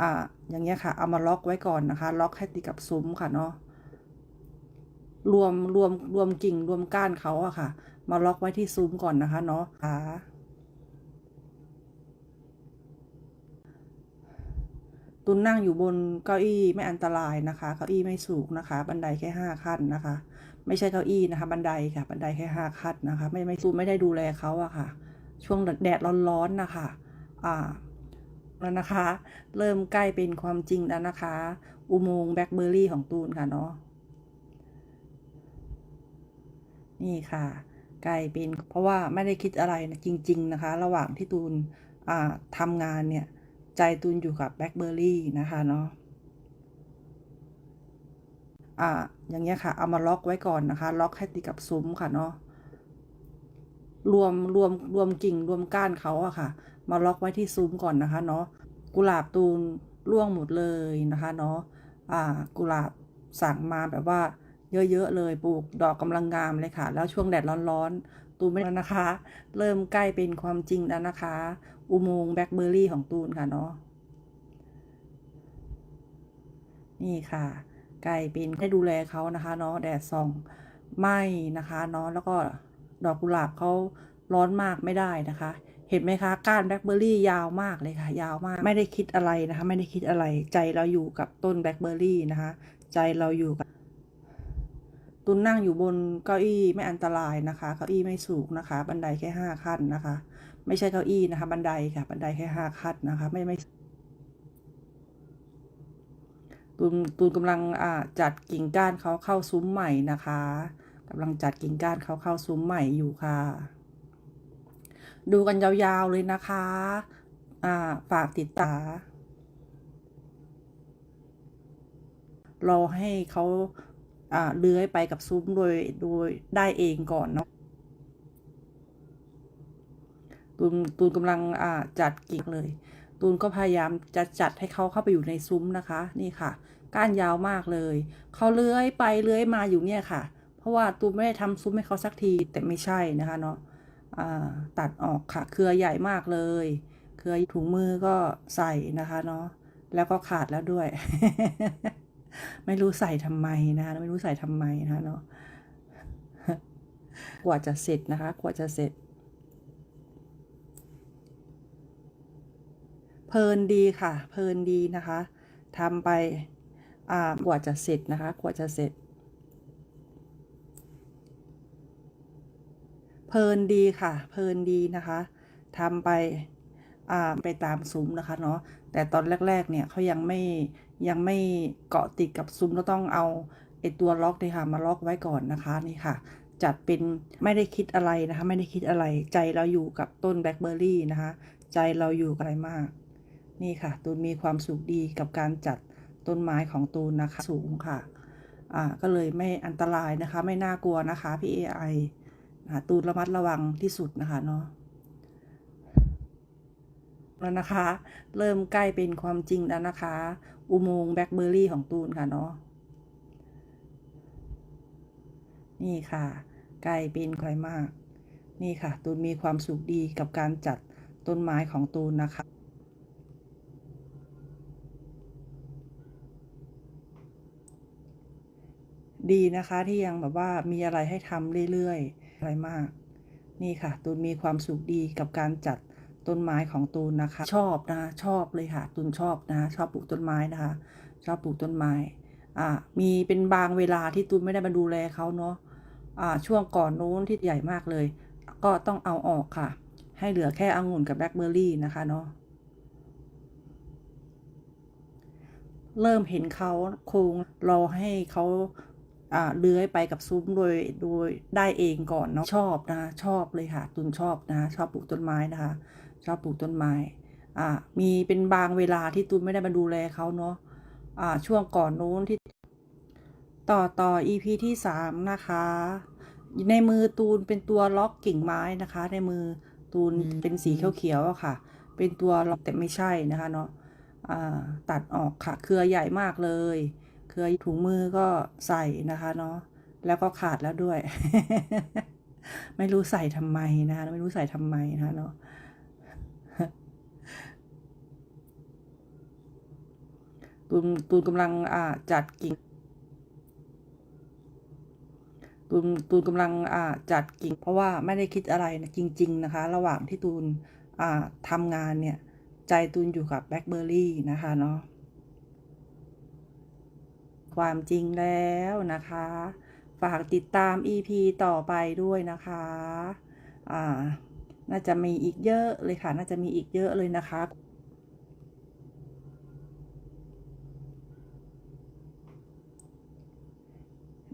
อ่าอย่างเงี้ยค่ะ เอามาล็อกไว้ก่อนนะคะ ล็อกให้ติดกับซุ้มค่ะเนาะรวมรวมรวมกิ่งรวมก้านเขาอะค่ะ มาล็อกไว้ที่ซุ้มก่อนนะคะเนาะค่ะตุนนั่งอยู่บนเก้าอี้ไม่อันตรายนะคะ เก้าอี้ไม่สูงนะคะ บันไดแค่ห้าขั้นนะคะ ไม่ใช่เก้าอี้นะคะ บันไดค่ะ บันไดแค่ห้าขั้นนะคะ ไม่ไม่ตูนไม่ได้ดูแลเขาอะค่ะ ช่วงแดดร้อนๆนะคะ อ่า แล้วนะคะ เริ่มใกล้เป็นความจริงแล้วนะคะ อุโมงค์แบล็คเบอร์รี่ของตูนค่ะเนาะนี่ค่ะใกล้เป็นเพราะว่าไม่ได้คิดอะไรนะจริง ๆ นะคะ ระหว่างที่ตูนอ่าทำงานเนี่ย ใจตูนอยู่กับแบล็คเบอร์รี่นะคะเนาะอ่าอย่างเงี้ยค่ะ เอามาล็อกไว้ก่อนนะคะ ล็อกให้ติดกับซุ้มค่ะเนาะ รวมรวมรวมกิ่งรวมก้านเขาอะค่ะ มาล็อกไว้ที่ซุ้มก่อนนะคะเนาะกุหลาบตูนร่วงหมดเลยนะคะเนาะอ่ากุหลาบสั่งมาแบบว่าเยอะๆเลยปลูกดอกกำลังงามเลยค่ะ แล้วช่วงแดดร้อนๆ ตูนไม่แล้วนะคะ เริ่มใกล้เป็นความจริงแล้วนะคะ อุโมงค์แบล็คเบอร์รี่ของตูนค่ะเนาะนี่ค่ะ ไก่เป็นให้ดูแลเขานะคะเนาะแดดส่องไหมนะคะเนาะแล้วก็ ดอกกุหลาบเขาร้อนมากไม่ได้นะคะ เห็นไหมคะก้านแบล็คเบอร์รี่ยาวมากเลยค่ะ ยาวมาก ไม่ได้คิดอะไรนะคะ ไม่ได้คิดอะไร ใจเราอยู่กับต้นแบล็คเบอร์รี่นะคะ ใจเราอยู่กับตุนนั่งอยู่บนเก้าอี้ไม่อันตรายนะคะ เก้าอี้ไม่สูงนะคะ บันไดแค่ห้าขั้นนะคะ ไม่ใช่เก้าอี้นะคะ บันไดค่ะ บันไดแค่ห้าขั้นนะคะ ไม่ไม่ตูนตูนกำลังจัดกิ่งก้านเขาเข้าซุ้มใหม่นะคะ กำลังจัดกิ่งก้านเขาเข้าซุ้มใหม่อยู่ค่ะ ดูกันยาวๆเลยนะคะ อ่า ฝากติดตามรอให้เขาอ่าเลื้อยไปกับซุ้มโดยโดยได้เองก่อนเนาะตูนตูนกำลังอ่าจัดกิ่งเลย ตูนก็พยายามจะจัดให้เขาเข้าไปอยู่ในซุ้มนะคะ นี่ค่ะ ก้านยาวมากเลย เขาเลื้อยไปเลื้อยมาอยู่เนี่ยค่ะ ราะว่าตูนไม่ได้ทำซุ้มให้เขาสักทีแต่ไม่ใช่นะคะเนาะตัดออกค่ะเครือใหญ่มากเลย เครือถุงมือก็ใส่นะคะเนาะแล้วก็ขาดแล้วด้วย ไม่รู้ใส่ทำไมนะคะไม่รู้ใส่ทำไมนะคะเนาะกว่าจะเสร็จนะคะ กว่าจะเสร็จ เพลินดีค่ะ เพลินดีนะคะทำไปกว่าจะเสร็จนะคะ กว่าจะเสร็จ เพลินดีค่ะ เพลินดีนะคะทำไปอ่าไปตามซุ้มนะคะเนาะแต่ตอนแรก ๆ เนี่ยเขายังไม่ยังไม่เกาะติดกับซุ้มเราต้องเอาไอตัวล็อกเนี่ยค่ะมาล็อกไว้ก่อนนะคะนี่ค่ะ จัดเป็นไม่ได้คิดอะไรนะคะ ไม่ได้คิดอะไรใจเราอยู่กับต้นแบล็คเบอร์รี่นะคะ ใจเราอยู่อะไรมาก นี่ค่ะ ตูนมีความสุขดีกับการจัดต้นไม้ของตูนนะคะสูงค่ะ อ่าก็เลยไม่อันตรายนะคะ ไม่น่ากลัวนะคะพี่ AI นะตูนระมัดระวังที่สุดนะคะเนาะแล้วนะคะ เริ่มใกล้เป็นความจริงแล้วนะคะ อุโมงค์แบล็คเบอร์รี่ของตูนค่ะเนาะนี่ค่ะ ใกล้เป็นใครมาก นี่ค่ะ ตูนมีความสุขดีกับการจัดต้นไม้ของตูนนะคะดีนะคะที่ยังแบบว่ามีอะไรให้ทำเรื่อยๆ อะไรมากนี่ค่ะ ตูนมีความสุขดีกับการจัดต้นไม้ของตูนนะคะ ชอบนะชอบเลยค่ะ ตูนชอบนะชอบปลูกต้นไม้นะคะ ชอบปลูกต้นไม้อ่ามีเป็นบางเวลาที่ตูนไม่ได้มาดูแลเขาเนาะอ่าช่วงก่อนนู้นที่ใหญ่มากเลย ก็ต้องเอาออกค่ะ ให้เหลือแค่องุ่นกับแบล็คเบอร์รี่นะคะเนาะเริ่มเห็นเขาโครงรอให้เขา เลื้อยไปกับซุ้มโดยโดยได้เองก่อนเนาะชอบนะชอบเลยค่ะ ตุนชอบนะชอบปลูกต้นไม้นะคะ ชอบปลูกต้นไม้อ่ามีเป็นบางเวลาที่ตุนไม่ได้มาดูแลเขาเนาะอ่าช่วงก่อนนู้นที่ต่อต่อ EP ที่สามนะคะ ในมือตูนเป็นตัวล็อกกิ่งไม้นะคะ ในมือตูนเป็นสีเขียวๆอะค่ะ เป็นตัวล็อกแต่ไม่ใช่นะคะเนาะอ่าตัดออกค่ะ เครือใหญ่มากเลยเคือถุงมือก็ใส่นะคะเนาะแล้วก็ขาดแล้วด้วย ไม่รู้ใส่ทำไมนะคะไม่รู้ใส่ทำไมนะคะเนาะตูนตูนกำลังอ่าจัดกิ่งตูนตูนกำลังอ่าจัดกิ่ง เพราะว่าไม่ได้คิดอะไรนะจริง ๆ นะคะ ระหว่างที่ตูนอ่าทำงานเนี่ย ใจตูนอยู่กับแบล็คเบอร์รี่นะคะเนาะ ความจริงแล้วนะคะ ฝากติดตาม EP ต่อไปด้วยนะคะอ่าน่าจะมีอีกเยอะเลยค่ะ น่าจะมีอีกเยอะเลยนะคะ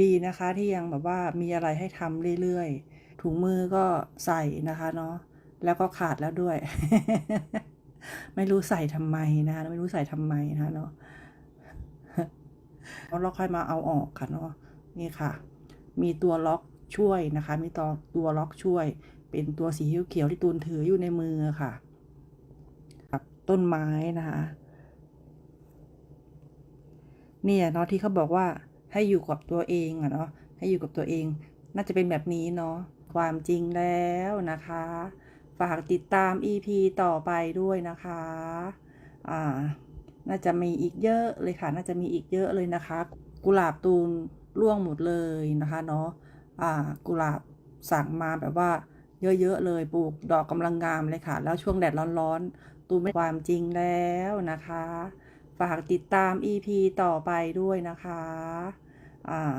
ดีนะคะที่ยังแบบว่ามีอะไรให้ทำเรื่อยๆ ถุงมือก็ใส่นะคะเนาะแล้วก็ขาดแล้วด้วย ไม่รู้ใส่ทำไมนะคะไม่รู้ใส่ทำไมนะคะเนาะ แล้วเราค่อยมาเอาออกค่ะเนาะนี่ค่ะ มีตัวล็อกช่วยนะคะ มีตัวตัวล็อกช่วย เป็นตัวสีเขียวที่ตูนถืออยู่ในมือค่ะกับต้นไม้นะคะเนี่ยเนาะที่เขาบอกว่าให้อยู่กับตัวเองอะเนาะให้อยู่กับตัวเอง น่าจะเป็นแบบนี้เนาะความจริงแล้วนะคะ ฝากติดตาม EP ต่อไปด้วยนะคะ อ่า น่าจะมีอีกเยอะเลยค่ะ น่าจะมีอีกเยอะเลยนะคะ กุหลาบตูนร่วงหมดเลยนะคะเนาะอ่ากุหลาบสั่งมาแบบว่าเยอะๆเลยปลูกดอกกำลังงามเลยค่ะ แล้วช่วงแดดร้อนๆ ตูนไม่ความจริงแล้วนะคะ ฝากติดตาม EP ต่อไปด้วยนะคะอ่า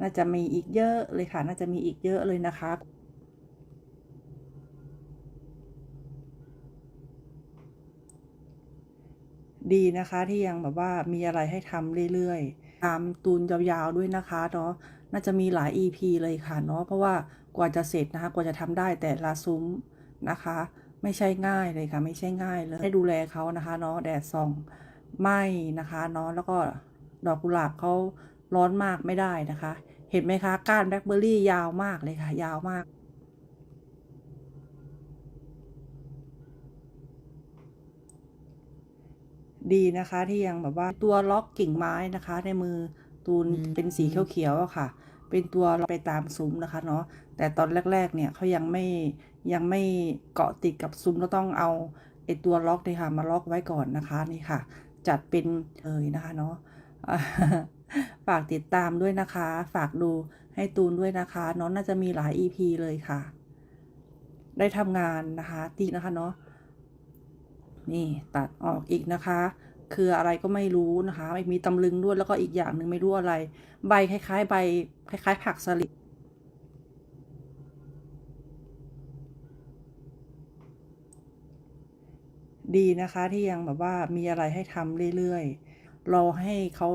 น่าจะมีอีกเยอะเลยค่ะ น่าจะมีอีกเยอะเลยนะคะ ดีนะคะที่ยังแบบว่ามีอะไรให้ทำเรื่อยๆ ตามตูนยาวๆด้วยนะคะเนาะน่าจะมีหลาย EP เลยค่ะเนาะเพราะว่ากว่าจะเสร็จนะคะกว่าจะทำได้แต่ละซุ้มนะคะ ไม่ใช่ง่ายเลยค่ะไม่ใช่ง่ายเลยให้ดูแลเขานะคะเนาะแดดส่องไหมนะคะเนาะแล้วก็ดอกกุหลาบเขาร้อนมากไม่ได้นะคะ เห็นไหมคะก้านแบล็คเบอร์รี่ยาวมากเลยค่ะ ยาวมาก ดีนะคะที่ยังแบบว่าตัวล็อกกิ่งไม้นะคะ ในมือตูนเป็นสีเขียวๆอะค่ะ เป็นตัวไปตามซุ้มนะคะเนาะแต่ตอนแรก ๆ เนี่ยเขายังไม่ยังไม่เกาะติดกับซุ้มเราต้องเอาไอตัวล็อกเนี่ยค่ะมาล็อกไว้ก่อนนะคะนี่ค่ะ จัดเป็นเลยนะคะเนาะฝากติดตามด้วยนะคะ ฝากดูให้ตูนด้วยนะคะเนาะน่าจะมีหลาย EP เลยค่ะ ได้ทำงานนะคะตีนะคะเนาะ นี่ตัดออกอีกนะคะ คืออะไรก็ไม่รู้นะคะไม่มีตำลึงด้วยแล้วก็อีกอย่างหนึ่งไม่รู้อะไร ใบคล้าย ๆ ใบคล้าย ๆ ผักสลิดดีนะคะที่ยังแบบว่ามีอะไรให้ทำเรื่อยๆ เราให้เขา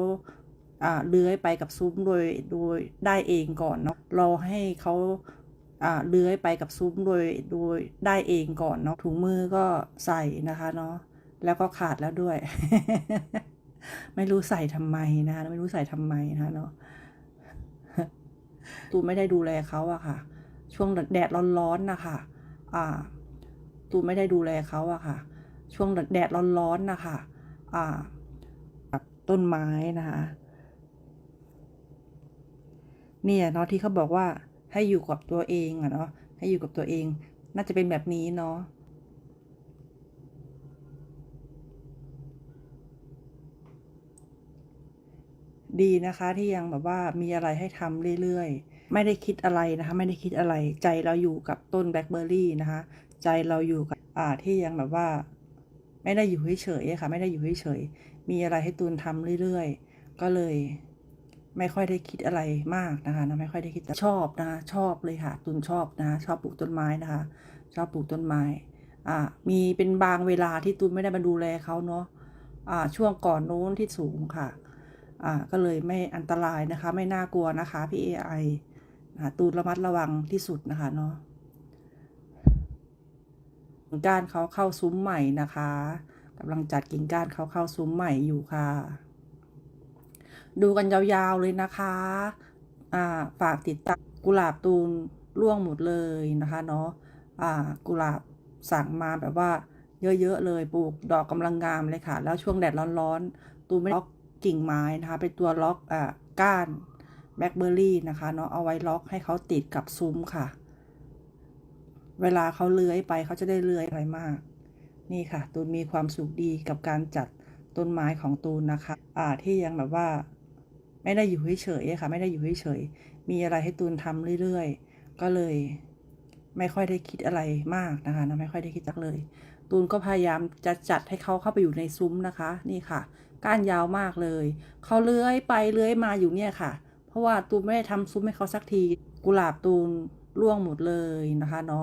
เลื้อยไปกับซุ้มโดยโดยได้เองก่อนเนาะเราให้เขา เลื้อยไปกับซุ้มโดยโดยได้เองก่อนเนาะถุงมือก็ใส่นะคะเนาะแล้วก็ขาดแล้วด้วย ไม่รู้ใส่ทำไมนะคะไม่รู้ใส่ทำไมนะคะเนาะตูไม่ได้ดูแลเขาอะค่ะ ช่วงแดดร้อนๆนะคะอ่า ตูไม่ได้ดูแลเขาอะค่ะ ช่วงแดดร้อนๆนะคะอ่าต้นไม้นะคะ เนี่ยเนาะที่เขาบอกว่า ให้อยู่กับตัวเองอะเนาะให้อยู่กับตัวเอง น่าจะเป็นแบบนี้เนาะดีนะคะที่ยังแบบว่ามีอะไรให้ทำเรื่อยๆ ไม่ได้คิดอะไรนะคะ ไม่ได้คิดอะไรใจเราอยู่กับต้นแบล็คเบอร์รี่นะคะ ใจเราอยู่กับอ่าที่ยังแบบว่า ไม่ได้อยู่เฉยๆค่ะ ไม่ได้อยู่เฉยๆมีอะไรให้ตูนทำเรื่อยๆ ก็เลย ไม่ค่อยได้คิดอะไรมากนะคะนะไม่ค่อยได้คิดชอบนะคะชอบเลยค่ะ ตุนชอบนะคะชอบปลูกต้นไม้นะคะ ชอบปลูกต้นไม้อ่ามีเป็นบางเวลาที่ตุนไม่ได้มาดูแลเขาเนาะอ่าช่วงก่อนโน้นที่สูงค่ะอ่าก็เลยไม่อันตรายนะคะ ไม่น่ากลัวนะคะพี่เอไอนะตูนระมัดระวังที่สุดนะคะเนาะกิ่งก้านเขาเข้าซุ้มใหม่นะคะกำลังจัดกิ่งก้านเขาเข้าซุ้มใหม่อยู่ค่ะ ดูกันยาวๆเลยนะคะอ่าฝากติดตามกุหลาบตูนร่วงหมดเลยนะคะเนาะอ่ากุหลาบสั่งมาแบบว่าเยอะๆเลยปลูกดอกกำลังงามเลยค่ะ แล้วช่วงแดดร้อนๆ ตูนไม่ล็อกกิ่งไม้นะคะ เป็นตัวล็อกอ่าก้านแบล็คเบอร์รี่นะคะเนาะเอาไว้ล็อกให้เขาติดกับซุ้มค่ะ เวลาเขาเลื้อยไปเขาจะได้เลื้อยอะไรมาก นี่ค่ะ ตูนมีความสุขดีกับการจัดต้นไม้ของตูนนะคะ อ่าที่ยังแบบว่า ไม่ได้อยู่เฉยๆค่ะ ไม่ได้อยู่เฉยๆมีอะไรให้ตูนทำเรื่อยๆ ก็เลย ไม่ค่อยได้คิดอะไรมากนะคะนะไม่ค่อยได้คิดจักเลย ตูนก็พยายามจะจัดให้เขาเข้าไปอยู่ในซุ้มนะคะ นี่ค่ะ ก้านยาวมากเลยเขาเลื้อยไปเลื้อยมาอยู่เนี่ยค่ะ เพราะว่าตูนไม่ได้ทำซุ้มให้เขาสักที กุหลาบตูนร่วงหมดเลยนะคะเนาะ